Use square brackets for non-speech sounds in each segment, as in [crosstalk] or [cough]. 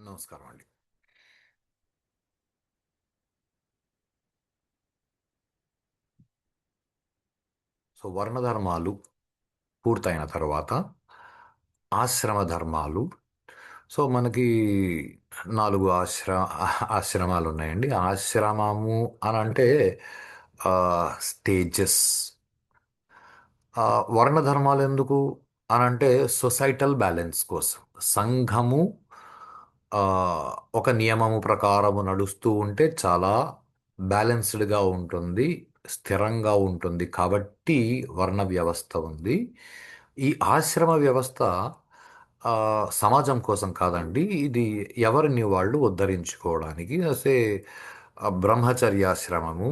నమస్కారం అండి. సో వర్ణధర్మాలు పూర్తయిన తర్వాత ఆశ్రమ ధర్మాలు సో మనకి నాలుగు ఆశ్ర ఆశ్రమాలు ఉన్నాయండి ఆశ్రమము అని అంటే స్టేజెస్. వర్ణ ధర్మాలు ఎందుకు అని అంటే సొసైటల్ బ్యాలెన్స్ కోసం. సంఘము ఒక నియమము ప్రకారము నడుస్తూ ఉంటే చాలా బ్యాలెన్స్డ్గా ఉంటుంది స్థిరంగా ఉంటుంది. కాబట్టి వర్ణ వ్యవస్థ ఉంది. ఈ ఆశ్రమ వ్యవస్థ సమాజం కోసం కాదండి. ఇది ఎవరిని వాళ్ళు ఉద్ధరించుకోవడానికి అసే బ్రహ్మచర్యాశ్రమము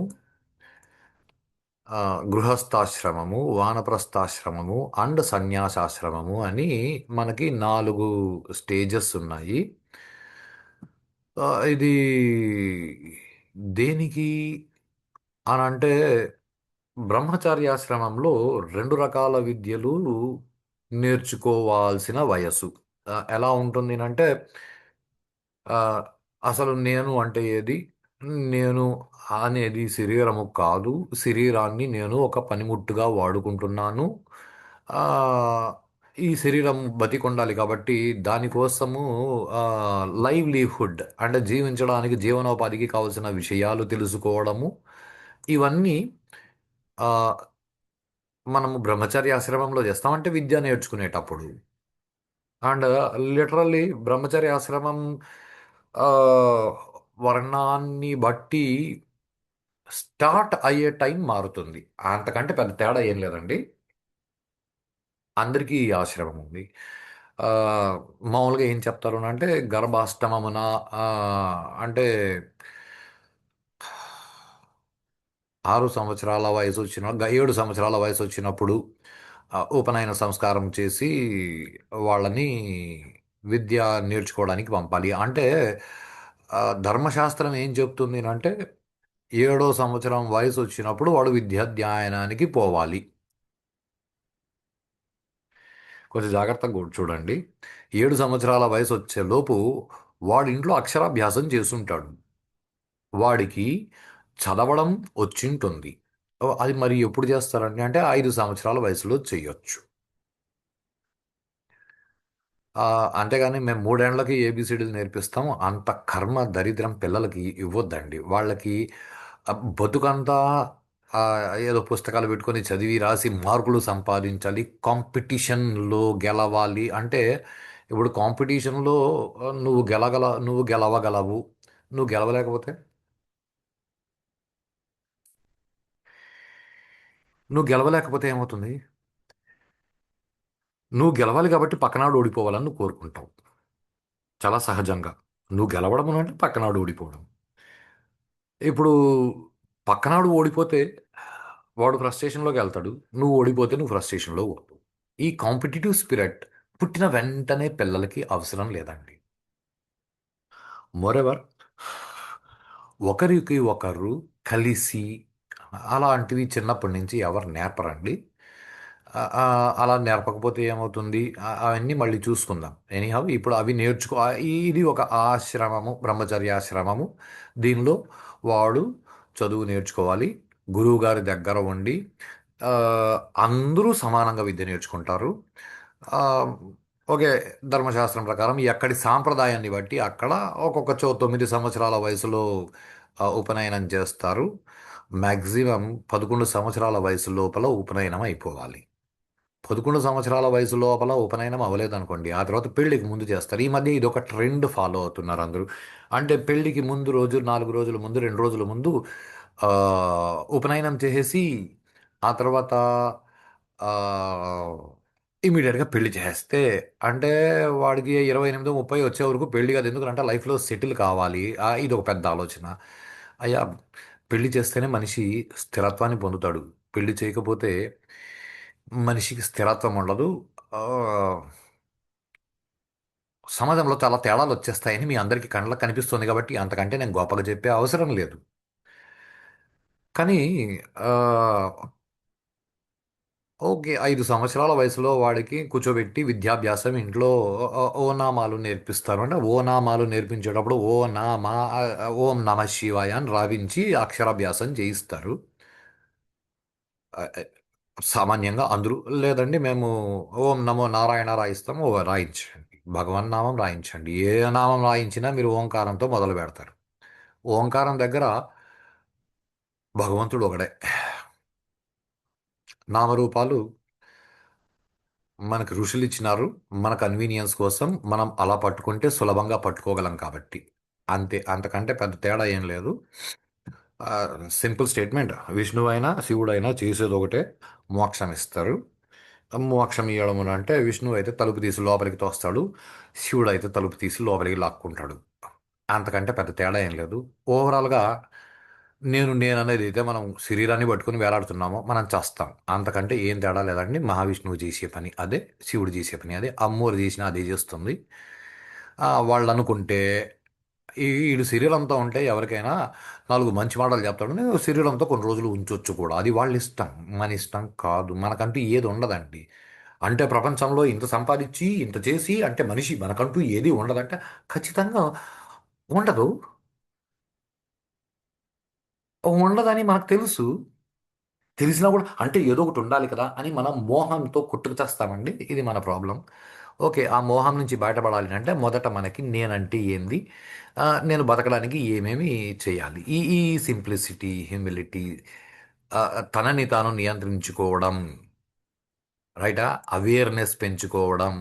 గృహస్థాశ్రమము వానప్రస్థాశ్రమము అండ్ సన్యాసాశ్రమము అని మనకి నాలుగు స్టేజెస్ ఉన్నాయి. ఇది దేనికి అని అంటే బ్రహ్మచార్యాశ్రమంలో రెండు రకాల విద్యలు నేర్చుకోవాల్సిన వయసు ఎలా ఉంటుంది అంటే అసలు నేను అంటే ఏది? నేను అనేది శరీరము కాదు. శరీరాన్ని నేను ఒక పనిముట్టుగా వాడుకుంటున్నాను. ఈ శరీరం బతికొండాలి కాబట్టి దానికోసము లైవ్లీహుడ్ అంటే జీవించడానికి జీవనోపాధికి కావలసిన విషయాలు తెలుసుకోవడము. ఇవన్నీ మనము బ్రహ్మచర్య ఆశ్రమంలో చేస్తామంటే విద్య నేర్చుకునేటప్పుడు. అండ్ లిటరల్లీ బ్రహ్మచర్య ఆశ్రమం వర్ణాన్ని బట్టి స్టార్ట్ అయ్యే టైం మారుతుంది. అంతకంటే పెద్ద తేడా ఏం లేదండి. అందరికీ ఈ ఆశ్రమం ఉంది. మామూలుగా ఏం చెప్తారు అంటే గర్భాష్టమమున అంటే ఆరు సంవత్సరాల వయసు వచ్చిన ఏడు సంవత్సరాల వయసు వచ్చినప్పుడు ఉపనయన సంస్కారం చేసి వాళ్ళని విద్య నేర్చుకోవడానికి పంపాలి. అంటే ధర్మశాస్త్రం ఏం చెప్తుంది అంటే ఏడో సంవత్సరం వయసు వచ్చినప్పుడు వాడు విద్యాధ్యయనానికి పోవాలి. కొంచెం జాగ్రత్తగా కూడా చూడండి. ఏడు సంవత్సరాల వయసు వచ్చేలోపు వాడి ఇంట్లో అక్షరాభ్యాసం చేస్తుంటాడు వాడికి చదవడం వచ్చింటుంది. అది మరి ఎప్పుడు చేస్తారండి అంటే ఐదు సంవత్సరాల వయసులో చేయొచ్చు. అంతేగాని మేము మూడేళ్ళకి ఏబిసిడీలు నేర్పిస్తాం. అంత కర్మ దరిద్రం పిల్లలకి ఇవ్వద్దండి. వాళ్ళకి బతుకంతా ఏదో పుస్తకాలు పెట్టుకొని చదివి రాసి మార్కులు సంపాదించాలి కాంపిటీషన్లో గెలవాలి. అంటే ఇప్పుడు కాంపిటీషన్లో నువ్వు గెలగల నువ్వు గెలవగలవు. నువ్వు గెలవలేకపోతే? నువ్వు గెలవలేకపోతే ఏమవుతుంది? నువ్వు గెలవాలి కాబట్టి పక్కనాడు ఓడిపోవాలని నువ్వు కోరుకుంటావు. చాలా సహజంగా. నువ్వు గెలవడం అంటే పక్కనాడు ఓడిపోవడం. ఇప్పుడు పక్కనాడు ఓడిపోతే వాడు ఫ్రస్ట్రేషన్లోకి వెళ్తాడు. నువ్వు ఓడిపోతే నువ్వు ఫ్రస్ట్రేషన్లో పోతావు ఈ కాంపిటేటివ్ స్పిరిట్ పుట్టిన వెంటనే పిల్లలకి అవసరం లేదండి. మోరెవర్ ఒకరికి ఒకరు కలిసి అలాంటివి చిన్నప్పటి నుంచి ఎవరు నేర్పరండి. అలా నేర్పకపోతే ఏమవుతుంది? అవన్నీ మళ్ళీ చూసుకుందాం. ఎనీహౌ ఇప్పుడు అవి నేర్చుకో ఇది ఒక ఆశ్రమము బ్రహ్మచర్యాశ్రమము దీనిలో వాడు చదువు నేర్చుకోవాలి. గురువు గారి దగ్గర ఉండి అందరూ సమానంగా విద్య నేర్చుకుంటారు. ఓకే ధర్మశాస్త్రం ప్రకారం ఎక్కడి సాంప్రదాయాన్ని బట్టి అక్కడ ఒక్కొక్క చో తొమ్మిది సంవత్సరాల వయసులో ఉపనయనం చేస్తారు. మ్యాక్సిమం పదకొండు సంవత్సరాల వయసు లోపల ఉపనయనం అయిపోవాలి. పదకొండు సంవత్సరాల వయసు లోపల ఉపనయనం అవ్వలేదనుకోండి ఆ తర్వాత పెళ్ళికి ముందు చేస్తారు. ఈ మధ్య ఇది ఒక ట్రెండ్ ఫాలో అవుతున్నారు అందరూ. అంటే పెళ్ళికి ముందు రోజు నాలుగు రోజుల ముందు రెండు రోజుల ముందు ఉపనయనం చేసేసి ఆ తర్వాత ఇమీడియట్గా పెళ్ళి చేస్తే అంటే వాడికి ఇరవై ఎనిమిది ముప్పై వచ్చే వరకు పెళ్ళి కాదు. ఎందుకంటే లైఫ్లో సెటిల్ కావాలి. ఇది ఒక పెద్ద ఆలోచన. అయ్యా పెళ్ళి చేస్తేనే మనిషి స్థిరత్వాన్ని పొందుతాడు. పెళ్ళి చేయకపోతే మనిషికి స్థిరత్వం ఉండదు సమాజంలో చాలా తేడాలు వచ్చేస్తాయని మీ అందరికీ కళ్ళకు కనిపిస్తుంది కాబట్టి అంతకంటే నేను గొప్పగా చెప్పే అవసరం లేదు కానీ ఓకే. ఐదు సంవత్సరాల వయసులో వాడికి కూర్చోబెట్టి విద్యాభ్యాసం ఇంట్లో ఓనామాలు నేర్పిస్తారు. అంటే ఓనామాలు నేర్పించేటప్పుడు ఓ నామ ఓం నమ శివాయ అని రావించి అక్షరాభ్యాసం చేయిస్తారు. సామాన్యంగా అందరూ లేదండి మేము ఓం నమో నారాయణ రాయిస్తాము. ఓ రాయించండి. భగవన్నామం రాయించండి. ఏ నామం రాయించినా మీరు ఓంకారంతో మొదలు పెడతారు ఓంకారం దగ్గర భగవంతుడు ఒకడే. నామరూపాలు మనకు ఋషులు ఇచ్చినారు మన కన్వీనియన్స్ కోసం మనం అలా పట్టుకుంటే సులభంగా పట్టుకోగలం కాబట్టి. అంతే. అంతకంటే పెద్ద తేడా ఏం లేదు. Simple statement. విష్ణువైనా, శివుడైనా చేసేదొకటే. మోక్షం ఇస్తారు. మోక్షం ఇవ్వడం అంటే విష్ణువు అయితే తలుపు తీసి లోపలికి తోస్తాడు. శివుడు అయితే తలుపు తీసి లోపలికి లాక్కుంటాడు. అంతకంటే పెద్ద తేడా ఏం లేదు. ఓవరాల్‌గా నేను నేననేది అయితే మనం శరీరాన్ని పట్టుకొని వేలాడుతున్నామో మనం చేస్తాం అంతకంటే ఏం తేడా లేదండి. మహావిష్ణువు చేసే పని అదే. శివుడు చేసే పని అదే. అమ్మోరు చేసినా అదే చేస్తుంది. వాళ్ళు అనుకుంటే ఈ ఈడు శరీరంతో ఉంటే ఎవరికైనా నాలుగు మంచి మాటలు చెప్తాడు. నేను శరీరంతో కొన్ని రోజులు ఉంచొచ్చు కూడా. అది వాళ్ళ ఇష్టం. మన ఇష్టం కాదు. మనకంటూ ఏది ఉండదండి. అంటే ప్రపంచంలో ఇంత సంపాదించి, ఇంత చేసి అంటే మనిషి మనకంటూ ఏది ఉండదంటే ఖచ్చితంగా ఉండదు. ఉండదని మనకు తెలుసు. తెలిసినా కూడా అంటే ఏదో ఒకటి ఉండాలి కదా! అని మనం మోహంతో కొట్టుకు తెస్తామండి ఇది మన ప్రాబ్లం ఓకే. ఆ మోహం నుంచి బయటపడాలి అంటే మొదట మనకి నేనంటే ఏంది? నేను బతకడానికి ఏమేమి చేయాలి? ఈ ఈ సింప్లిసిటీ, హ్యూమిలిటీ తనని తాను నియంత్రించుకోవడం, రైటా? అవేర్‌నెస్ పెంచుకోవడం,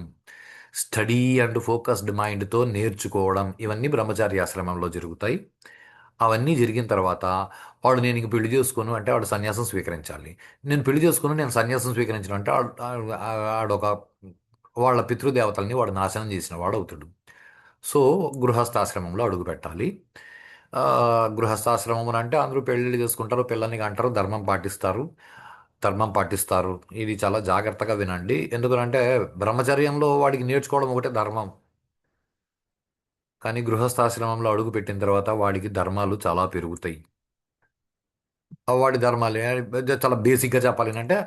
స్టడీ అండ్ ఫోకస్డ్ మైండ్‌తో నేర్చుకోవడం ఇవన్నీ బ్రహ్మచార్యాశ్రమంలో జరుగుతాయి. అవన్నీ జరిగిన తర్వాత వాడు నేను ఇంక పెళ్ళి చేసుకోను అంటే వాడు సన్యాసం స్వీకరించాలి. నేను పెళ్ళి చేసుకోను, నేను సన్యాసం స్వీకరించను అంటే ఆడు ఆడొక వాళ్ళ పితృదేవతల్ని వాడు నాశనం చేసిన వాడు అవుతాడు సో, గృహస్థాశ్రమంలో అడుగు పెట్టాలి గృహస్థాశ్రమం అంటే అందరూ పెళ్ళిళ్ళు చేసుకుంటారు, పిల్లల్ని అంటారు ధర్మం పాటిస్తారు. ధర్మం పాటిస్తారు. ఇది చాలా జాగ్రత్తగా వినండి. ఎందుకనంటే బ్రహ్మచర్యంలో వాడికి నేర్చుకోవడం ఒకటే ధర్మం. కానీ గృహస్థాశ్రమంలో అడుగుపెట్టిన తర్వాత వాడికి ధర్మాలు చాలా పెరుగుతాయి. వాడి ధర్మాలు చాలా బేసిక్‌గా చెప్పాలి అంటే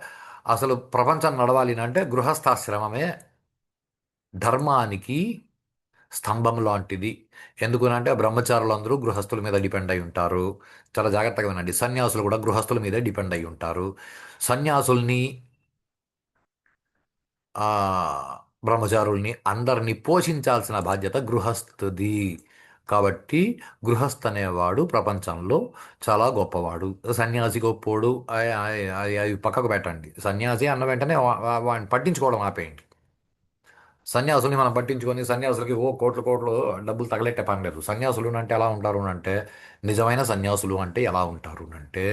అసలు ప్రపంచం నడవాలి అంటే గృహస్థాశ్రమమే ధర్మానికి స్తంభం లాంటిది. ఎందుకనంటే బ్రహ్మచారులందరూ గృహస్థుల మీద డిపెండ్ అయి ఉంటారు. చాలా జాగ్రత్తగా వినండి. సన్యాసులు కూడా గృహస్థుల మీద డిపెండ్ అయి ఉంటారు. సన్యాసుల్ని బ్రహ్మచారుల్ని అందరిని పోషించాల్సిన బాధ్యత గృహస్థుది. కాబట్టి గృహస్థ అనేవాడు ప్రపంచంలో చాలా గొప్పవాడు. సన్యాసి గొప్పోడు అవి పక్కకు పెట్టండి. సన్యాసి అన్న వెంటనే వాడిని పట్టించుకోవడం ఆపేయండి. సన్యాసుల్ని మనం పట్టించుకొని సన్యాసులకి ఓ కోట్లు కోట్లు డబ్బులు తగలెట్టే పని లేదు. సన్యాసులు అంటే ఎలా ఉంటారు అంటే నిజమైన సన్యాసులు అంటే ఎలా ఉంటారు అంటే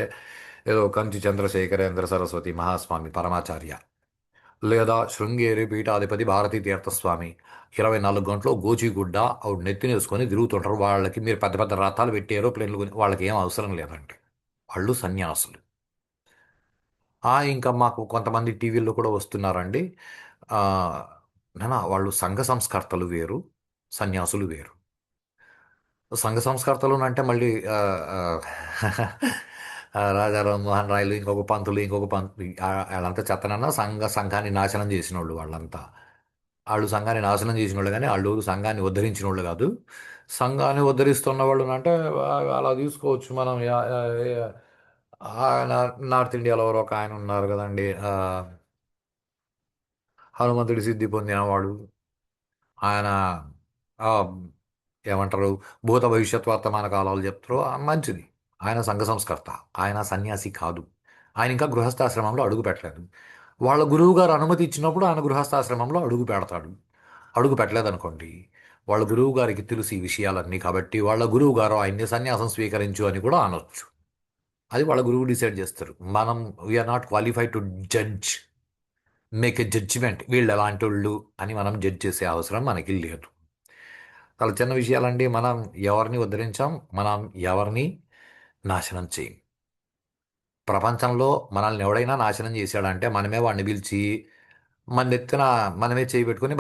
ఏదో కంచి చంద్రశేఖరేంద్ర సరస్వతి మహాస్వామి పరమాచార్య లేదా శృంగేరి పీఠాధిపతి భారతీ తీర్థస్వామి 24 గంటలు గోచిగుడ్డ ఆవిడ నెత్తినేసుకొని తిరుగుతుంటారు. వాళ్ళకి మీరు పెద్ద పెద్ద రథాలు పెట్టి ఏరోప్లేన్లు కొని వాళ్ళకి ఏం అవసరం లేదండి. వాళ్ళు సన్యాసులు. ఇంకా మాకు కొంతమంది టీవీల్లో కూడా వస్తున్నారండి. నా వాళ్ళు సంఘ సంస్కర్తలు వేరు, సన్యాసులు వేరు. సంఘ సంస్కర్తలు అంటే మళ్ళీ రాజా రామ్మోహన్ రాయలు, ఇంకొక పంతులు, ఇంకొక పంతులు వాళ్ళంతా చెత్తనన్నా సంఘ సంఘాన్ని నాశనం చేసిన వాళ్ళు వాళ్ళంతా. వాళ్ళు సంఘాన్ని నాశనం చేసిన వాళ్ళు కానీ వాళ్ళు సంఘాన్ని ఉద్ధరించినోళ్ళు కాదు సంఘాన్ని ఉద్ధరిస్తున్న వాళ్ళు అంటే అలా తీసుకోవచ్చు మనం. నార్త్ ఇండియాలో ఎవరో ఒక ఆయన ఉన్నారు కదండి హనుమంతుడి సిద్ధి పొందినవాడు. ఆయన ఏమంటారు? భూత భవిష్యత్ వర్తమాన కాలాలు చెప్తారు. మంచిది. ఆయన సంఘ సంస్కర్త. ఆయన సన్యాసి కాదు. ఆయన ఇంకా గృహస్థాశ్రమంలో అడుగు పెట్టలేదు. వాళ్ళ గురువు గారు అనుమతి ఇచ్చినప్పుడు ఆయన గృహస్థాశ్రమంలో అడుగు పెడతాడు. అడుగు పెట్టలేదనుకోండి, వాళ్ళ గురువు గారికి తెలుసు ఈ విషయాలన్నీ కాబట్టి, వాళ్ళ గురువు గారు ఆయన్ని సన్యాసం స్వీకరించు అని కూడా అనొచ్చు. అది వాళ్ళ గురువు డిసైడ్ చేస్తారు. మనం we're not qualified to judge. Make a ఎలాంటి వాళ్ళు అని మనం జడ్జ్ చేసే అవసరం మనకి లేదు. చాలా చిన్న విషయాలండి. మనం ఎవరిని ఉద్ధరించాం. మనం ఎవరిని నాశనం చేయం. ప్రపంచంలో మనల్ని ఎవడైనా నాశనం చేశాడంటే మనమే వాడిని పిలిచి మన ఎత్తున మనమే చేయి పెట్టుకొని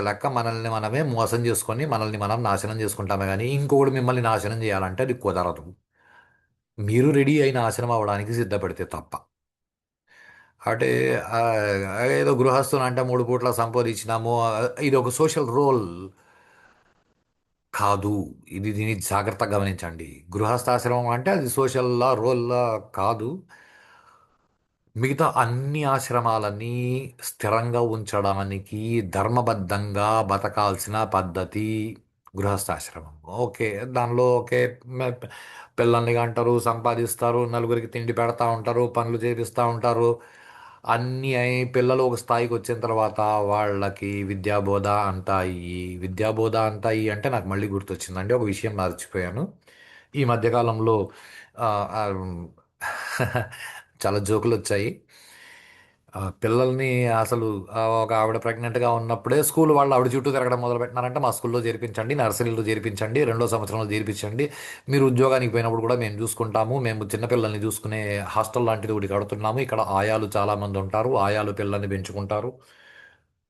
లెక్క మనల్ని మనమే మోసం చేసుకొని మనల్ని మనం నాశనం చేసుకుంటామే కానీ ఇంకొకడు మిమ్మల్ని నాశనం చేయాలంటే అది కుదరదు. మీరు రెడీ అయి నాశనం అవ్వడానికి సిద్ధపడితే తప్ప. అంటే ఏదో గృహస్థులు అంటే మూడు పూట్ల సంపాదించినాము. ఇది ఒక సోషల్ రోల్ కాదు. ఇది దీన్ని జాగ్రత్తగా గమనించండి. గృహస్థాశ్రమం అంటే అది సోషల్లా రోల్లా కాదు. మిగతా అన్ని ఆశ్రమాలని స్థిరంగా ఉంచడానికి ధర్మబద్ధంగా బతకాల్సిన పద్ధతి గృహస్థాశ్రమం. ఓకే దానిలో ఓకే పిల్లల్ని అంటారు సంపాదిస్తారు నలుగురికి తిండి పెడతా ఉంటారు పనులు చేపిస్తూ ఉంటారు. అన్నీ అయి పిల్లలు ఒక స్థాయికి వచ్చిన తర్వాత వాళ్ళకి విద్యాబోధ అంతా అయ్యి విద్యాబోధ అంతా అయ్యి అంటే నాకు మళ్ళీ గుర్తొచ్చిందండి. ఒక విషయం మర్చిపోయాను. ఈ మధ్యకాలంలో చాలా జోకులు వచ్చాయి ఆ, పిల్లల్ని అసలు ఆ, ఒక ఆవిడ ప్రెగ్నెంట్గా ఉన్నప్పుడే స్కూల్ వాళ్ళు ఆవిడ చుట్టూ తిరగడం మొదలు పెట్టినారంటే మా స్కూల్లో చేర్పించండి నర్సరీలో చేర్పించండి రెండో సంవత్సరంలో చేర్పించండి. మీరు ఉద్యోగానికి పోయినప్పుడు కూడా మేము చూసుకుంటాము. మేము చిన్నపిల్లల్ని చూసుకునే హాస్టల్ లాంటిది ఒకటి కడుతున్నాము. ఇక్కడ ఆయాలు చాలామంది ఉంటారు. ఆయాలు పిల్లల్ని పెంచుకుంటారు.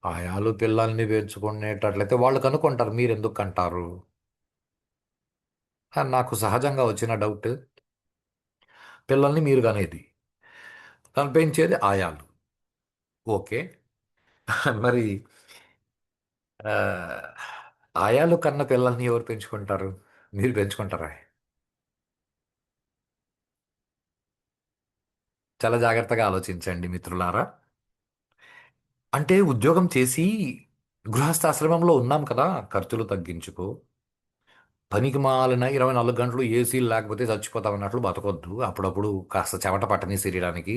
ఆయాలు పిల్లల్ని పెంచుకునేటట్లయితే వాళ్ళు కనుక్కుంటారు మీరు ఎందుకు అంటారు నాకు సహజంగా వచ్చిన డౌట్ పిల్లల్ని మీరు కనేది. కనిపించేది పెంచేది ఆయాలు. ఓకే. మరి ఆయాలు కన్న పిల్లల్ని ఎవరు పెంచుకుంటారు? మీరు పెంచుకుంటారా? చాలా జాగ్రత్తగా ఆలోచించండి మిత్రులారా. అంటే ఉద్యోగం చేసి గృహస్థాశ్రమంలో ఉన్నాం కదా ఖర్చులు తగ్గించుకో. పనికి మాలిన ఇరవై నాలుగు గంటలు ఏసీలు లేకపోతే చచ్చిపోతాం అన్నట్లు బతకొద్దు. అప్పుడప్పుడు కాస్త చెమట పట్టని శరీరానికి.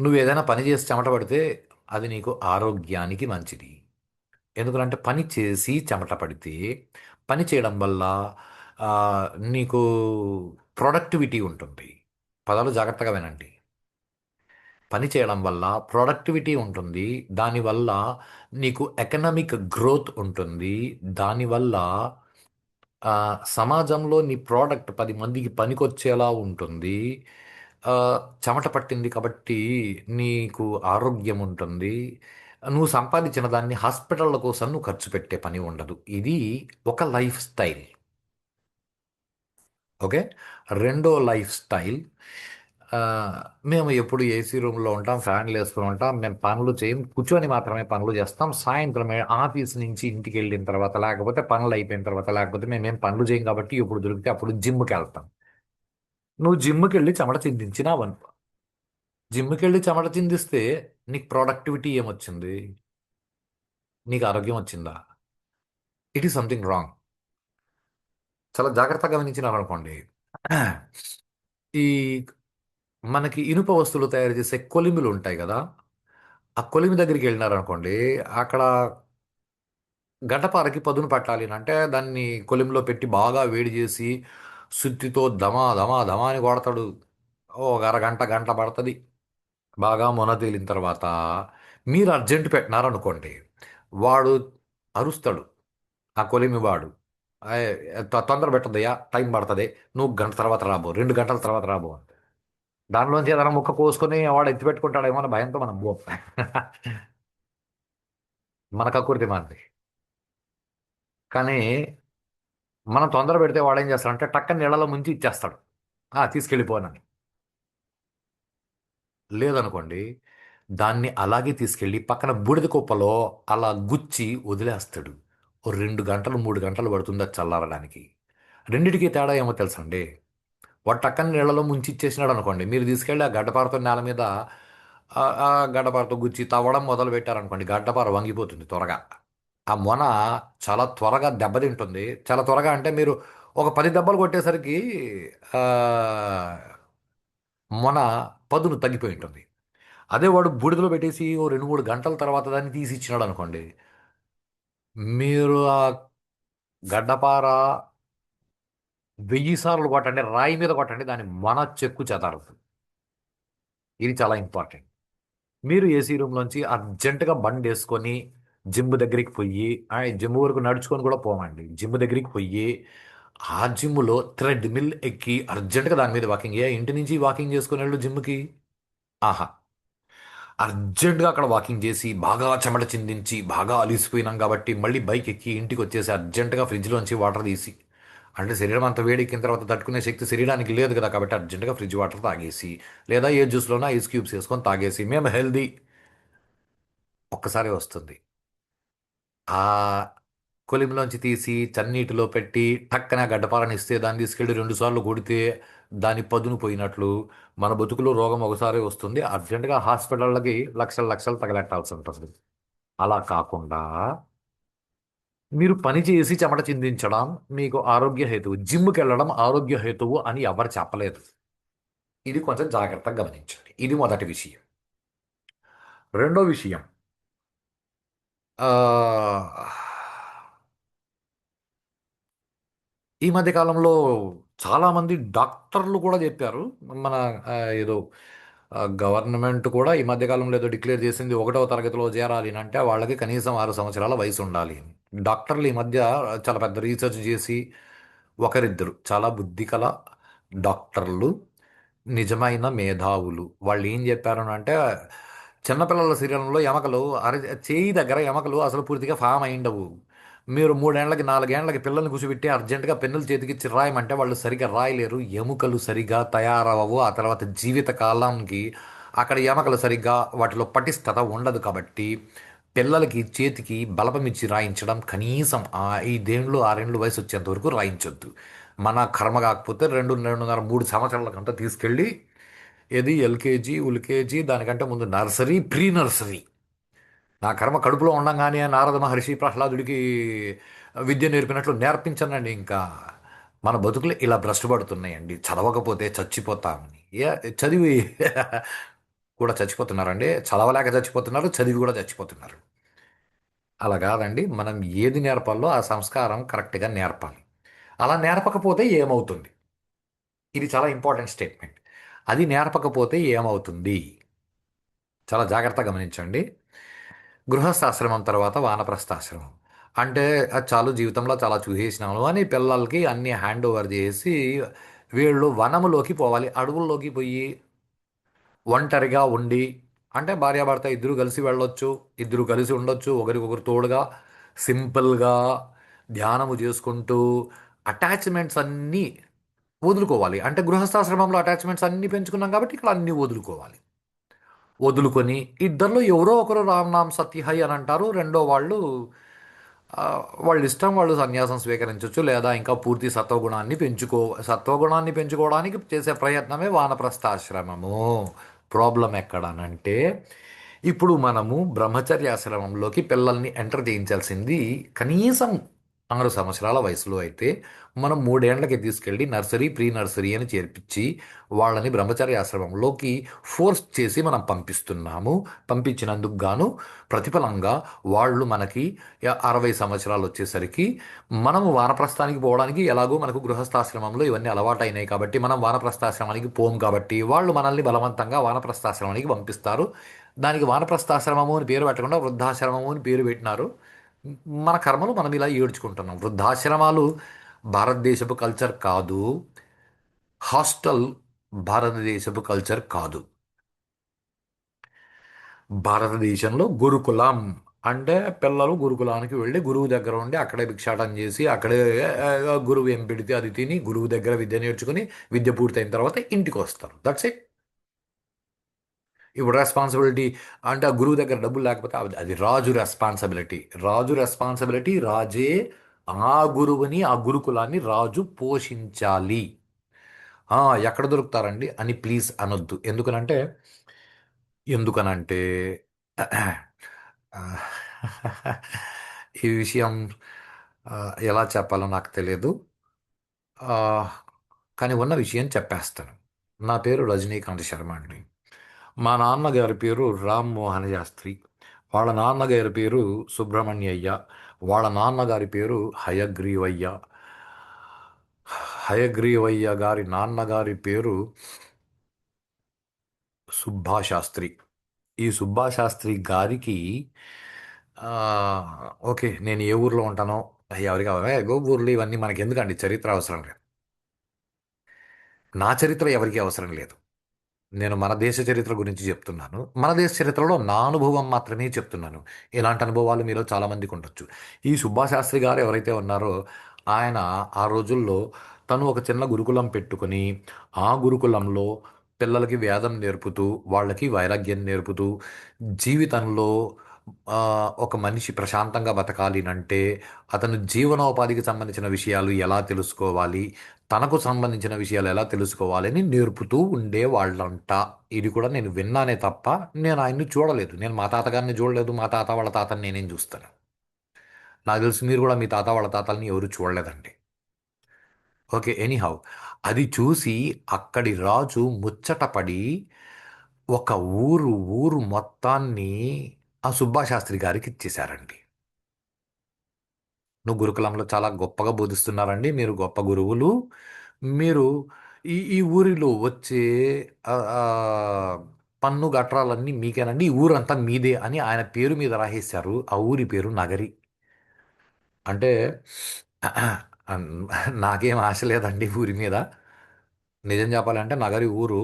నువ్వు ఏదైనా పని చేసి చెమట పడితే అది నీకు ఆరోగ్యానికి మంచిది. ఎందుకంటే పని చేసి చెమట పడితే పని చేయడం వల్ల నీకు ప్రొడక్టివిటీ ఉంటుంది. పదాలు జాగ్రత్తగా వినండి. పని చేయడం వల్ల ప్రొడక్టివిటీ ఉంటుంది. దానివల్ల నీకు ఎకనామిక్ గ్రోత్ ఉంటుంది. దానివల్ల సమాజంలో నీ ప్రోడక్ట్ పది మందికి పనికొచ్చేలా ఉంటుంది. చెమట పట్టింది కాబట్టి నీకు ఆరోగ్యం ఉంటుంది. నువ్వు సంపాదించిన దాన్ని హాస్పిటళ్ళ కోసం నువ్వు ఖర్చు పెట్టే పని ఉండదు. ఇది ఒక లైఫ్ స్టైల్. ఓకే? రెండో లైఫ్ స్టైల్. మేము ఎప్పుడు ఏసీ రూమ్లో ఉంటాం ఫ్యాన్లు వేసుకుని ఉంటాం. మేము పనులు చేయం కూర్చొని మాత్రమే పనులు చేస్తాం. సాయంత్రం ఆఫీస్ నుంచి ఇంటికి వెళ్ళిన తర్వాత లేకపోతే పనులు అయిపోయిన తర్వాత లేకపోతే మేమేం పనులు చేయం కాబట్టి ఎప్పుడు దొరికితే అప్పుడు జిమ్కి వెళ్తాం. నువ్వు జిమ్కి వెళ్ళి చెమట చిందించినావు అనుకో జిమ్కి వెళ్ళి చెమట చిందిస్తే నీకు ప్రొడక్టివిటీ ఏమొచ్చింది? నీకు ఆరోగ్యం వచ్చిందా? ఇట్ ఈస్ సంథింగ్ రాంగ్ చాలా జాగ్రత్తగా గమనించినారనుకోండి ఈ మనకి ఇనుప వస్తువులు తయారు చేసే కొలిమిలు ఉంటాయి కదా ఆ కొలిమి దగ్గరికి వెళ్ళినారనుకోండి అక్కడ గంటపారకి పదును పట్టాలి అని అంటే దాన్ని కొలిమిలో పెట్టి బాగా వేడి చేసి సుత్తితో దమా దమా దమా అని కొడతాడు. ఓ ఒక అరగంట గంట పడుతుంది. బాగా మొన తేలిన తర్వాత మీరు అర్జెంట్ పెట్టినారనుకోండి వాడు అరుస్తాడు. ఆ కొలిమి వాడు తొందర పెట్టద్దయ్యా టైం పడుతుంది. నువ్వు గంట తర్వాత రాబో రెండు గంటల తర్వాత రాబో దానిలోంచి ఏదైనా ముక్క కోసుకొని వాడు ఎత్తి పెట్టుకుంటాడేమో అని భయంతో మనం పో. [laughs] మన కక్కుర్తి మనది. కానీ మనం తొందర పెడితే వాడు ఏం చేస్తాడంటే టక్కని నీళ్ళలో ముంచి ఇచ్చేస్తాడు. తీసుకెళ్ళిపోనని లేదనుకోండి దాన్ని అలాగే తీసుకెళ్ళి పక్కన బూడిద కుప్పలో అలా గుచ్చి వదిలేస్తాడు. ఓ రెండు గంటలు మూడు గంటలు పడుతుంది అది చల్లారడానికి? రెండిటికి తేడా ఏమో తెలుసండి. వాడు టక్కన నీళ్ళలో ముంచి ఇచ్చేసినాడు అనుకోండి మీరు తీసుకెళ్ళి ఆ గడ్డపారతో నేల మీద ఆ ఆ గడ్డపారతో గుచ్చి తవ్వడం మొదలు పెట్టారనుకోండి గడ్డపార వంగిపోతుంది త్వరగా. ఆ మొన చాలా త్వరగా దెబ్బతింటుంది. చాలా త్వరగా అంటే మీరు ఒక పది దెబ్బలు కొట్టేసరికి ఆ, మొన పదును తగ్గిపోయి ఉంటుంది అదే వాడు బూడిదలో పెట్టేసి ఓ రెండు మూడు గంటల తర్వాత దాన్ని తీసి ఇచ్చినాడు అనుకోండి. మీరు ఆ గడ్డపార వెయ్యి సార్లు కొట్టండి రాయి మీద కొట్టండి దాని మన చెక్కు చేతారు ఇది చాలా ఇంపార్టెంట్. మీరు ఏసీ రూమ్లోంచి అర్జెంటుగా బండి వేసుకొని జిమ్ దగ్గరికి పోయి ఆ జిమ్ వరకు నడుచుకొని కూడా పోమండి. జిమ్ దగ్గరికి పోయి ఆ జిమ్లో థ్రెడ్ మిల్ ఎక్కి అర్జెంటుగా దాని మీద వాకింగ్ ఏ ఇంటి నుంచి వాకింగ్ చేసుకుని వెళ్ళు జిమ్కి ఆహా. అర్జెంటుగా అక్కడ వాకింగ్ చేసి బాగా చెమట చిందించి బాగా అలిసిపోయినాం కాబట్టి మళ్ళీ బైక్ ఎక్కి ఇంటికి వచ్చేసి అర్జెంటుగా ఫ్రిడ్జ్లోంచి వాటర్ తీసి అంటే శరీరం అంత వేడెక్కిన తర్వాత తట్టుకునే శక్తి శరీరానికి లేదు కదా కాబట్టి అర్జెంటుగా ఫ్రిడ్జ్ వాటర్ తాగేసి లేదా ఏ జ్యూస్లోనో ఐస్ క్యూబ్స్ వేసుకొని తాగేసి మేము హెల్దీ. ఒక్కసారి వస్తుంది. ఆ కొలిమిలోంచి తీసి చన్నీటిలో పెట్టి టక్కన గడ్డపారని ఇస్తే దాన్ని తీసుకెళ్ళి రెండుసార్లు కొడితే దాని పదును పోయినట్లు మన బతుకులో రోగం ఒకసారి వస్తుంది. అర్జెంటుగా హాస్పిటళ్ళకి లక్షల లక్షలు తగలెట్టాల్సి ఉంటుంది. అలా కాకుండా మీరు పని చేసి చెమట చిందించడం మీకు ఆరోగ్య హేతువు జిమ్కి వెళ్ళడం ఆరోగ్య హేతువు అని ఎవరు చెప్పలేదు. ఇది కొంచెం జాగ్రత్తగా గమనించండి. ఇది మొదటి విషయం. రెండో విషయం ఈ మధ్య కాలంలో చాలామంది డాక్టర్లు కూడా చెప్పారు మన ఏదో గవర్నమెంట్ కూడా ఈ మధ్య కాలంలో ఏదో డిక్లేర్ చేసింది ఒకటవ తరగతిలో చేరాలి అని అంటే వాళ్ళకి కనీసం ఆరు సంవత్సరాల వయసు ఉండాలి అని. డాక్టర్లు ఈ మధ్య చాలా పెద్ద రీసెర్చ్ చేసి ఒకరిద్దరు చాలా బుద్ధి కల డాక్టర్లు నిజమైన మేధావులు వాళ్ళు ఏం చెప్పారు అని అంటే చిన్నపిల్లల శరీరంలో ఎమకలు అర చేయి దగ్గర ఎమకలు అసలు పూర్తిగా ఫామ్ అయిండవు. మీరు మూడేళ్ళకి నాలుగేళ్ళకి పిల్లల్ని కూర్చోబెట్టి అర్జెంటుగా పెన్నులు చేతికిచ్చి రాయమంటే వాళ్ళు సరిగా రాయలేరు. ఎముకలు సరిగా తయారవవు ఆ తర్వాత జీవిత కాలానికి అక్కడ ఎమకలు సరిగ్గా వాటిలో పటిష్టత ఉండదు కాబట్టి పిల్లలకి చేతికి బలపం ఇచ్చి రాయించడం కనీసం ఆ ఐదేండ్లు ఆరేండ్లు వయసు వచ్చేంత వరకు రాయించొద్దు. మన కర్మ కాకపోతే రెండు రెండున్నర మూడు సంవత్సరాల కంటే తీసుకెళ్ళి ఏది ఎల్కేజీ ఉల్కేజీ దానికంటే ముందు నర్సరీ ప్రీ నర్సరీ నా కర్మ కడుపులో ఉండంగానే నారద మహర్షి ప్రహ్లాదుడికి విద్య నేర్పినట్లు నేర్పించనండి ఇంకా. మన బతుకులు ఇలా భ్రష్టపడుతున్నాయండి. చదవకపోతే చచ్చిపోతామని ఏ చదివి కూడా చచ్చిపోతున్నారండి. చదవలేక చచ్చిపోతున్నారు చదివి కూడా చచ్చిపోతున్నారు. అలా కాదండి. మనం ఏది నేర్పాలో ఆ సంస్కారం కరెక్ట్గా నేర్పాలి. అలా నేర్పకపోతే ఏమవుతుంది? ఇది చాలా ఇంపార్టెంట్ స్టేట్మెంట్. అది నేర్పకపోతే ఏమవుతుంది? చాలా జాగ్రత్తగా గమనించండి. గృహస్థాశ్రమం తర్వాత వానప్రస్థాశ్రమం. అంటే అది చాలు జీవితంలో చాలా చూసేసినాము అని పిల్లలకి అన్ని హ్యాండ్ ఓవర్ చేసి వీళ్ళు వనములోకి పోవాలి. అడవుల్లోకి పోయి ఒంటరిగా ఉండి అంటే భార్యాభర్త ఇద్దరు కలిసి వెళ్ళొచ్చు ఇద్దరు కలిసి ఉండొచ్చు ఒకరికొకరు తోడుగా సింపుల్గా ధ్యానము చేసుకుంటూ అటాచ్మెంట్స్ అన్నీ వదులుకోవాలి. అంటే గృహస్థాశ్రమంలో అటాచ్మెంట్స్ అన్నీ పెంచుకున్నాం కాబట్టి ఇక్కడ అన్నీ వదులుకోవాలి. వదులుకొని ఇద్దరిలో ఎవరో ఒకరు రామ్నామ్ సత్యహై అని అంటారు. రెండో వాళ్ళు వాళ్ళు వాళ్ళ ఇష్టం వాళ్ళు సన్యాసం స్వీకరించవచ్చు లేదా ఇంకా పూర్తి సత్వగుణాన్ని పెంచుకో సత్వగుణాన్ని పెంచుకోవడానికి చేసే ప్రయత్నమే వానప్రస్థాశ్రమము. ప్రాబ్లం ఎక్కడనంటే ఇప్పుడు మనము బ్రహ్మచర్యాశ్రమంలోకి పిల్లల్ని ఎంటర్ చేయించాల్సింది కనీసం ఆరు సంవత్సరాల వయసులో అయితే మనం మూడేండ్లకి తీసుకెళ్ళి నర్సరీ ప్రీ నర్సరీ అని చేర్పించి వాళ్ళని బ్రహ్మచర్య ఆశ్రమంలోకి ఫోర్స్ చేసి మనం పంపిస్తున్నాము. పంపించినందుకు గాను ప్రతిఫలంగా వాళ్ళు మనకి అరవై సంవత్సరాలు వచ్చేసరికి మనము వానప్రస్థానికి పోవడానికి ఎలాగో మనకు గృహస్థాశ్రమంలో ఇవన్నీ అలవాటు అయినాయి కాబట్టి మనం వానప్రస్థాశ్రమానికి పోం కాబట్టి వాళ్ళు మనల్ని బలవంతంగా వానప్రస్థాశ్రమానికి పంపిస్తారు. దానికి వానప్రస్థాశ్రమము అని పేరు పెట్టకుండా వృద్ధాశ్రమము అని పేరు పెట్టినారు. మన కర్మలు మనం ఇలా ఏడ్చుకుంటున్నాం. వృద్ధాశ్రమాలు భారతదేశపు కల్చర్ కాదు. హాస్టల్ భారతదేశపు కల్చర్ కాదు. భారతదేశంలో గురుకులం అంటే పిల్లలు గురుకులానికి వెళ్ళి గురువు దగ్గర ఉండి అక్కడే భిక్షాటం చేసి అక్కడే గురువు ఏం పెడితే అది తిని గురువు దగ్గర విద్య నేర్చుకుని విద్య పూర్తయిన తర్వాత ఇంటికి వస్తారు. దట్స్ ఇట్ ఇప్పుడు రెస్పాన్సిబిలిటీ అంటే ఆ గురువు దగ్గర డబ్బులు లేకపోతే అది- రాజు రెస్పాన్సిబిలిటీ రాజు రెస్పాన్సిబిలిటీ రాజే ఆ గురువుని ఆ గురుకులాన్ని రాజు పోషించాలి. ఎక్కడ దొరుకుతారండి? అని ప్లీజ్ అనొద్దు. ఎందుకనంటే ఎందుకనంటే ఈ విషయం ఎలా చెప్పాలో నాకు తెలియదు. కానీ ఉన్న విషయం చెప్పేస్తాను. నా పేరు రజనీకాంత్ శర్మ అండి. మా నాన్నగారి పేరు రామ్మోహన శాస్త్రి. వాళ్ళ నాన్నగారి పేరు సుబ్రహ్మణ్యయ్య. వాళ్ళ నాన్నగారి పేరు హయగ్రీవయ్య. హయగ్రీవయ్య గారి నాన్నగారి పేరు సుబ్బాశాస్త్రి ఈ సుబ్బాశాస్త్రి గారికి ఓకే నేను ఏ ఊర్లో ఉంటానో ఎవరికి అవే గో ఊర్లు ఇవన్నీ మనకి ఎందుకండి చరిత్ర అవసరం లేదు. నా చరిత్ర ఎవరికి అవసరం లేదు? నేను మన దేశ చరిత్ర గురించి చెప్తున్నాను. మన దేశ చరిత్రలో నా అనుభవం మాత్రమే చెప్తున్నాను. ఇలాంటి అనుభవాలు మీలో చాలామందికి ఉండొచ్చు. ఈ సుబ్బాశాస్త్రి గారు ఎవరైతే ఉన్నారో ఆయన ఆ రోజుల్లో తను ఒక చిన్న గురుకులం పెట్టుకుని ఆ గురుకులంలో పిల్లలకి వేదం నేర్పుతూ వాళ్ళకి వైరాగ్యం నేర్పుతూ జీవితంలో ఒక మనిషి ప్రశాంతంగా బతకాలి అంటే అతను జీవనోపాధికి సంబంధించిన విషయాలు ఎలా తెలుసుకోవాలి తనకు సంబంధించిన విషయాలు ఎలా తెలుసుకోవాలని నేర్పుతూ ఉండేవాళ్ళంట ఇది కూడా నేను విన్నానే తప్ప నేను ఆయన్ని చూడలేదు. నేను మా తాతగారిని చూడలేదు. మా తాత వాళ్ళ తాతని నేనేం చూస్తాను. నాకు తెలిసి మీరు కూడా మీ తాత వాళ్ళ తాతల్ని ఎవరు చూడలేదండి. Okay anyhow. అది చూసి అక్కడి రాజు ముచ్చటపడి ఒక ఊరు ఊరు మొత్తాన్ని ఆ సుబ్బాశాస్త్రి గారికి ఇచ్చేశారండి. గురుకులంలో చాలా గొప్పగా బోధిస్తున్నారండి. మీరు గొప్ప గురువులు. మీరు ఈ ఈ ఊరిలో వచ్చే పన్ను గట్రాలన్నీ మీకేనండి. ఈ ఊరంతా మీదే అని ఆయన పేరు మీద రాసేశారు. ఆ ఊరి పేరు నగరి. అంటే నాకేం ఆశ లేదండి ఊరి మీద. నిజం చెప్పాలంటే నగరి ఊరు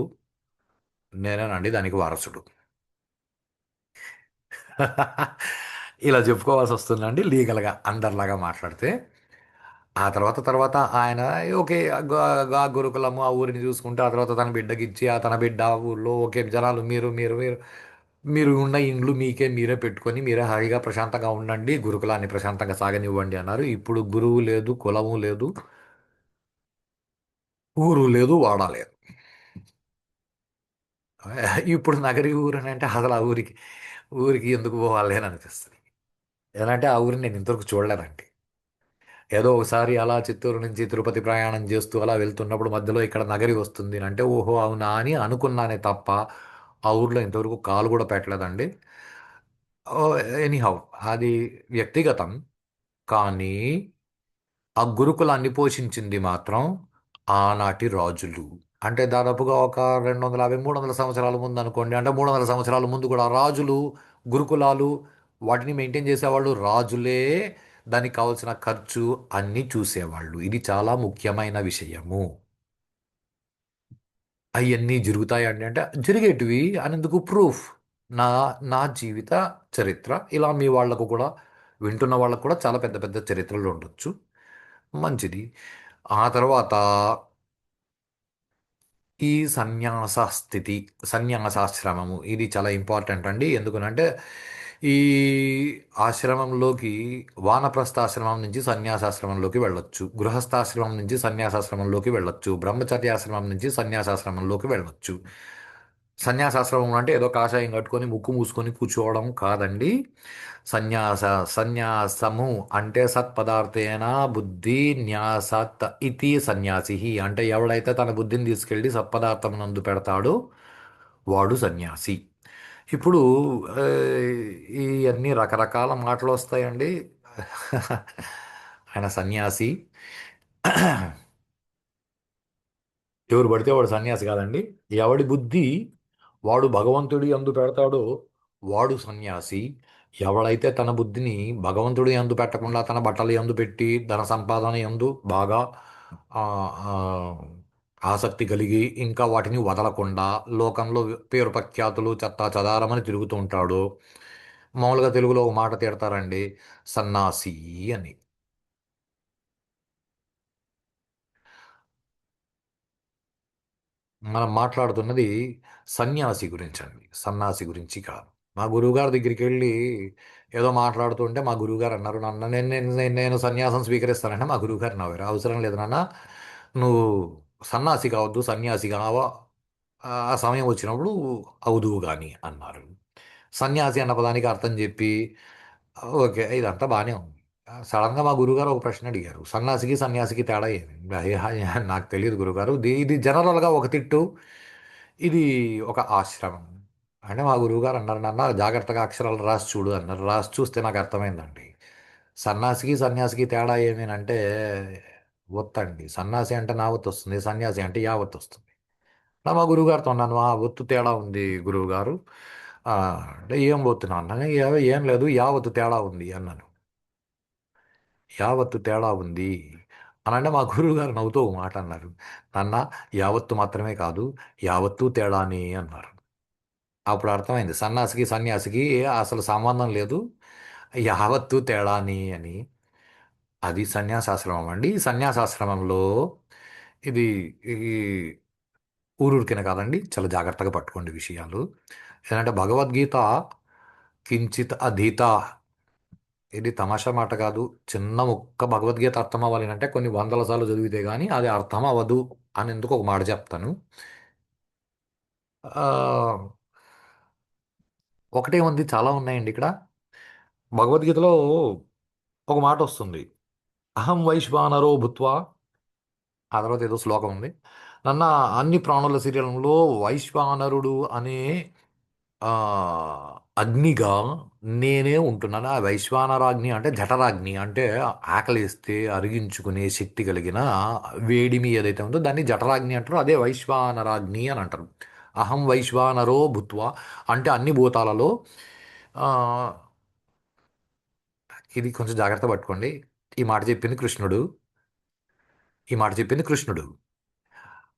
నేనేనండి దానికి వారసుడు. ఇలా చెప్పుకోవాల్సి వస్తుందండి లీగల్గా అందరిలాగా మాట్లాడితే. ఆ తర్వాత తర్వాత ఆయన ఓకే ఆ గురుకులము ఆ ఊరిని చూసుకుంటే ఆ తర్వాత తన బిడ్డకి ఇచ్చి ఆ తన బిడ్డ ఆ ఊర్లో ఓకే జనాలు మీరు మీరు మీరు మీరు ఉన్న ఇండ్లు మీకే మీరే పెట్టుకొని మీరే హాయిగా ప్రశాంతంగా ఉండండి గురుకులాన్ని ప్రశాంతంగా సాగనివ్వండి అన్నారు. ఇప్పుడు గురువు లేదు కులము లేదు ఊరు లేదు వాడ లేదు. ఇప్పుడు నగరి ఊరు అని అంటే అసలు ఆ ఊరికి ఊరికి ఎందుకు పోవాలి అని అనిపిస్తుంది. ఎలా అంటే ఆ ఊరిని నేను ఇంతవరకు చూడలేదండి. ఏదో ఒకసారి అలా చిత్తూరు నుంచి తిరుపతి ప్రయాణం చేస్తూ అలా వెళ్తున్నప్పుడు మధ్యలో ఇక్కడ నగరి వస్తుంది అని అంటే ఓహో అవునా అని అనుకున్నానే తప్ప ఆ ఊర్లో ఇంతవరకు కాలు కూడా పెట్టలేదండి. ఎనీహౌ అది వ్యక్తిగతం. కానీ ఆ గురుకులాన్ని పోషించింది మాత్రం ఆనాటి రాజులు. అంటే దాదాపుగా ఒక రెండు వందల యాభై మూడు వందల సంవత్సరాల ముందు అనుకోండి అంటే మూడు వందల సంవత్సరాల ముందు కూడా రాజులు గురుకులాలు వాటిని మెయింటైన్ చేసేవాళ్ళు రాజులే దానికి కావాల్సిన ఖర్చు అన్నీ చూసేవాళ్ళు. ఇది చాలా ముఖ్యమైన విషయము. అవన్నీ జరుగుతాయండి అంటే జరిగేటివి అనేందుకు ప్రూఫ్ నా నా జీవిత చరిత్ర. ఇలా మీ వాళ్ళకు కూడా వింటున్న వాళ్ళకు కూడా చాలా పెద్ద పెద్ద చరిత్రలు ఉండొచ్చు. మంచిది. ఆ తర్వాత ఈ సన్యాస స్థితి సన్యాసాశ్రమము ఇది చాలా ఇంపార్టెంట్ అండి. ఎందుకనంటే ఈ ఆశ్రమంలోకి వానప్రస్థాశ్రమం నుంచి సన్యాసాశ్రమంలోకి వెళ్ళొచ్చు. గృహస్థాశ్రమం నుంచి సన్యాసాశ్రమంలోకి వెళ్ళొచ్చు. బ్రహ్మచర్యాశ్రమం నుంచి సన్యాసాశ్రమంలోకి వెళ్ళొచ్చు. సన్యాసాశ్రమం అంటే ఏదో కాషాయం కట్టుకొని ముక్కు మూసుకొని కూర్చోవడం కాదండి. సన్యాస సన్యాసము అంటే సత్పదార్థేన బుద్ధి న్యాసత్ ఇతి సన్యాసి అంటే ఎవడైతే తన బుద్ధిని తీసుకెళ్ళి సత్పదార్థం నందు పెడతాడో వాడు సన్యాసి. ఇప్పుడు ఈ అన్ని రకరకాల మాటలు వస్తాయండి ఆయన సన్యాసి. ఎవరు పడితే వాడు సన్యాసి కాదండి. ఎవడి బుద్ధి వాడు భగవంతుడి అందు పెడతాడో వాడు సన్యాసి. ఎవడైతే తన బుద్ధిని భగవంతుడి యందు పెట్టకుండా తన బట్టలు యందు పెట్టి ధన సంపాదన యందు బాగా ఆసక్తి కలిగి ఇంకా వాటిని వదలకుండా లోకంలో పేరు ప్రఖ్యాతులు చెత్తా చదారమని తిరుగుతూ ఉంటాడు. మామూలుగా తెలుగులో ఒక మాట తిడతారండి సన్నాసి అని. మనం మాట్లాడుతున్నది సన్యాసి గురించి అండి సన్యాసి గురించి కాదు. మా గురువుగారి దగ్గరికి వెళ్ళి ఏదో మాట్లాడుతుంటే మా గురువుగారు అన్నారు నన్ను నేను నేను నేను- నేను సన్యాసం స్వీకరిస్తానంటే మా గురువుగారు నవ్వారు. అవసరం లేదు నాన్న నువ్వు సన్యాసి కావద్దు సన్యాసి కావా ఆ సమయం వచ్చినప్పుడు అవుదువు కానీ అన్నారు. సన్యాసి అన్న పదానికి అర్థం చెప్పి ఓకే ఇదంతా బాగానే ఉంది. సడన్గా మా గురుగారు ఒక ప్రశ్న అడిగారు. సన్యాసికి సన్యాసికి తేడా ఏమి? నాకు తెలియదు గురుగారు. ఇది ఇది జనరల్గా ఒక తిట్టు ఇది ఒక ఆశ్రమం. అంటే మా గురువుగారు అన్నారు నాన్న జాగ్రత్తగా అక్షరాలు రాసి చూడు అన్నారు. రాసి చూస్తే నాకు అర్థమైందండి. సన్యాసికి సన్యాసికి తేడా ఏమేనంటే ఒత్తండి సన్యాసి అంటే నా ఒత్తు వస్తుంది సన్యాసి అంటే యావత్ వస్తుంది. నా మా గురువుగారితో ఉన్నాను. ఆ ఒత్తు తేడా ఉంది గురువుగారు. అంటే ఏం ఒత్తున్నా అన్నాను. ఏం లేదు యావత్తు తేడా ఉంది అన్నాను. యావత్తు తేడా ఉంది అని అంటే మా గురువుగారు నవ్వుతూ ఒక మాట అన్నారు. నాన్న యావత్తు మాత్రమే కాదు యావత్తు తేడాని అన్నారు. అప్పుడు అర్థమైంది. సన్యాసికి సన్యాసికి అసలు సంబంధం లేదు. యావత్తు తేడాని అని. అది సన్యాసాశ్రమం అండి ఈ సన్యాసాశ్రమంలో ఇది ఈ ఊరూరికిన కాదండి. చాలా జాగ్రత్తగా పట్టుకోండి విషయాలు. ఏంటంటే భగవద్గీత కించిత్ అధీత. ఇది తమాషా మాట కాదు. చిన్న ముక్క భగవద్గీత అర్థం అవ్వాలి అంటే కొన్ని వందల సార్లు చదివితే కానీ అది అర్థం అవ్వదు అని ఎందుకు ఒక మాట చెప్తాను. ఒకటే ఉంది. చాలా ఉన్నాయండి ఇక్కడ. భగవద్గీతలో ఒక మాట వస్తుంది. అహం వైశ్వానరో భూత్వా. ఆ తర్వాత ఏదో శ్లోకం ఉంది. నన్న అన్ని ప్రాణుల శరీరంలో వైశ్వానరుడు అనే అగ్నిగా నేనే ఉంటున్నాను. ఆ వైశ్వానరాగ్ని అంటే జఠరాగ్ని అంటే ఆకలిస్తే అరిగించుకునే శక్తి కలిగిన వేడిమి ఏదైతే ఉందో దాన్ని జఠరాగ్ని అంటారు. అదే వైశ్వానరాగ్ని అని అంటారు. అహం వైశ్వానరో భూత్వా అంటే అన్ని భూతాలలో ఇది కొంచెం జాగ్రత్త పట్టుకోండి. ఈ మాట చెప్పింది కృష్ణుడు. ఈ మాట చెప్పింది కృష్ణుడు.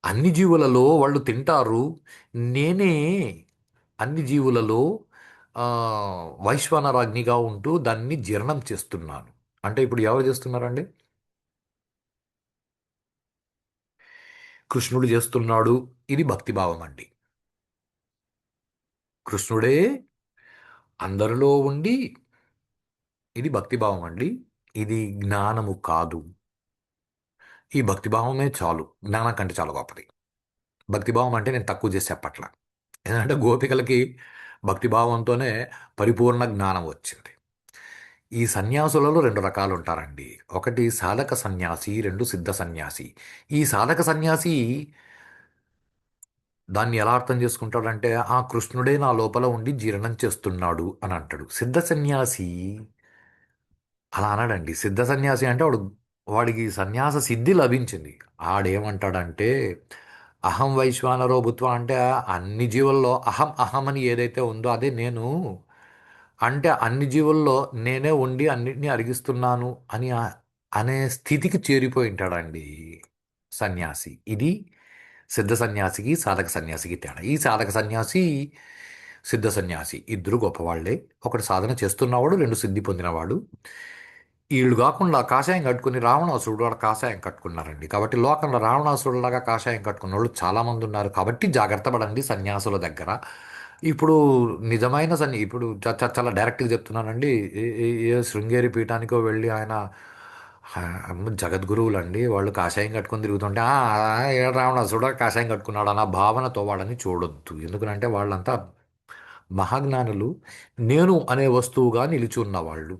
అన్ని జీవులలో వాళ్ళు తింటారు. నేనే అన్ని జీవులలో వైశ్వానరాజ్ఞిగా ఉంటూ దాన్ని జీర్ణం చేస్తున్నాను. అంటే ఇప్పుడు ఎవరు చేస్తున్నారండి? కృష్ణుడు చేస్తున్నాడు. ఇది భక్తిభావం అండి. కృష్ణుడే అందరిలో ఉండి ఇది భక్తిభావం అండి. ఇది జ్ఞానము కాదు. ఈ భక్తిభావమే చాలు. జ్ఞానం కంటే చాలా గొప్పది. భక్తిభావం అంటే నేను తక్కువ చేసే పట్ల ఎందుకంటే గోపికలకి భక్తిభావంతోనే పరిపూర్ణ జ్ఞానం వచ్చింది. ఈ సన్యాసులలో రెండు రకాలు ఉంటారండి. ఒకటి సాధక సన్యాసి రెండు సిద్ధ సన్యాసి. ఈ సాధక సన్యాసి దాన్ని ఎలా అర్థం చేసుకుంటాడంటే ఆ కృష్ణుడే నా లోపల ఉండి జీర్ణం చేస్తున్నాడు అని అంటాడు. సిద్ధ సన్యాసి అలా అనడండి. సిద్ధ సన్యాసి అంటే వాడు వాడికి సన్యాస సిద్ధి లభించింది. ఆడేమంటాడంటే అహం వైశ్వానరో భుత్వ అంటే అన్ని జీవుల్లో అహం అహం అని ఏదైతే ఉందో అదే నేను అంటే అన్ని జీవుల్లో నేనే ఉండి అన్నిటినీ అరిగిస్తున్నాను అని అనే స్థితికి చేరిపోయి ఉంటాడండి సన్యాసి. ఇది సిద్ధ సన్యాసికి సాధక సన్యాసికి తేడా. ఈ సాధక సన్యాసి సిద్ధ సన్యాసి ఇద్దరు గొప్పవాళ్ళే. ఒకటి సాధన చేస్తున్నవాడు రెండు సిద్ధి పొందినవాడు. వీళ్ళు కాకుండా కాషాయం కట్టుకుని రావణాసురుడు వాడు కాషాయం కట్టుకున్నారండి. కాబట్టి లోకంలో రావణాసురుడులాగా కాషాయం కట్టుకున్న వాళ్ళు చాలామంది ఉన్నారు. కాబట్టి జాగ్రత్త పడండి సన్యాసుల దగ్గర. ఇప్పుడు నిజమైన సన్ని ఇప్పుడు చ- చాలా డైరెక్ట్గా చెప్తున్నానండి. ఏ- శృంగేరి పీఠానికో వెళ్ళి ఆయన ఆ, జగద్గురువులు అండి వాళ్ళు కాషాయం కట్టుకొని తిరుగుతుంటే "ఆ, రావణాసురుడు కాషాయం కట్టుకున్నాడు అన్న భావనతో వాళ్ళని చూడొద్దు. ఎందుకంటే వాళ్ళంతా మహాజ్ఞానులు నేను అనే వస్తువుగా నిలిచి ఉన్నవాళ్ళు.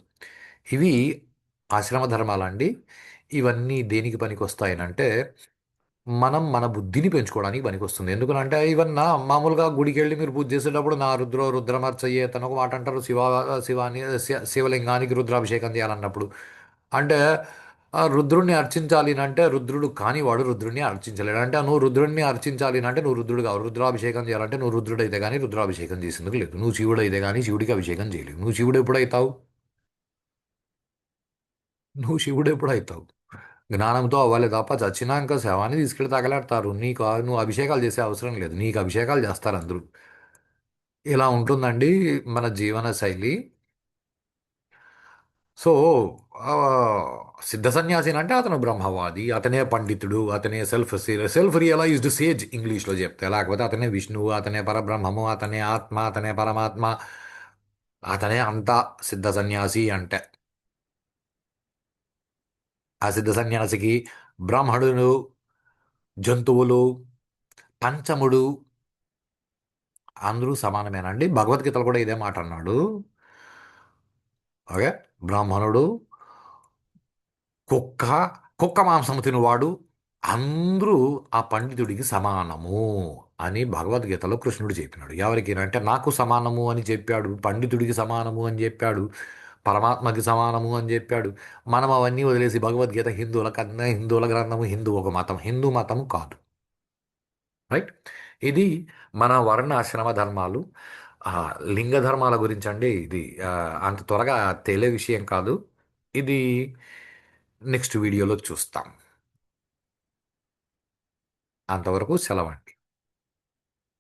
ఇవి ఆశ్రమ ధర్మాలండి ఇవన్నీ దేనికి పనికొస్తాయనంటే మనం మన బుద్ధిని పెంచుకోవడానికి పనికొస్తుంది. ఎందుకంటే ఇవన్న మామూలుగా గుడికి వెళ్ళి మీరు పూజ చేసేటప్పుడు నా రుద్ర రుద్రమర్చయ్యే తన ఒక మాట అంటారు శివ శివాని శివలింగానికి రుద్రాభిషేకం చేయాలన్నప్పుడు. అంటే రుద్రుణ్ణి అర్చించాలి అంటే రుద్రుడు కాని వాడు రుద్రుడిని అర్చించలేడు. అంటే నువ్వు రుద్రుణ్ణి అర్చించాలి అంటే నువ్వు రుద్రుడు కావు. రుద్రాభిషేకం చేయాలంటే నువ్వు రుద్రుడైతే కానీ రుద్రాభిషేకం చేసేందుకు లేదు. నువ్వు శివుడు అయితే కానీ శివుడికి అభిషేకం చేయలేవు. నువ్వు శివుడు ఎప్పుడైతావు? నువ్వు శివుడు ఎప్పుడు అవుతావు? జ్ఞానంతో అవ్వాలి తప్ప చచ్చినాక శవాన్ని తీసుకెళ్ళి తగలాడతారు. నీకు నువ్వు అభిషేకాలు చేసే అవసరం లేదు. నీకు అభిషేకాలు చేస్తారు అందరూ. ఇలా ఉంటుందండి మన జీవన శైలి. సో సిద్ధ సన్యాసి అంటే అతను బ్రహ్మవాది అతనే పండితుడు అతనే సెల్ఫ్ సెల్ఫ్ రియలైజ్డ్ సేజ్ ఇంగ్లీష్లో చెప్తే లేకపోతే అతనే విష్ణువు అతనే పరబ్రహ్మము అతనే ఆత్మ అతనే పరమాత్మ అతనే అంతా సిద్ధ సన్యాసి అంటే. ఆ సిద్ధ సన్యాసికి బ్రాహ్మణుడు జంతువులు పంచముడు అందరూ సమానమేనండి. భగవద్గీతలో కూడా ఇదే మాట అన్నాడు. ఓకే. బ్రాహ్మణుడు కుక్క కుక్క మాంసం తినువాడు అందరూ ఆ పండితుడికి సమానము అని భగవద్గీతలో కృష్ణుడు చెప్పినాడు. ఎవరికి అంటే నాకు సమానము అని చెప్పాడు పండితుడికి సమానము అని చెప్పాడు. పరమాత్మకి సమానము అని చెప్పాడు. మనం అవన్నీ వదిలేసి భగవద్గీత హిందువుల కన్నా హిందువుల గ్రంథము హిందూ ఒక మతం. హిందూ మతము కాదు. రైట్ ఇది మన వర్ణ ఆశ్రమ ధర్మాలు లింగ ధర్మాల గురించి అండి ఇది. అంత త్వరగా తేలే విషయం కాదు. ఇది నెక్స్ట్ వీడియోలో చూస్తాం. అంతవరకు సెలవండి.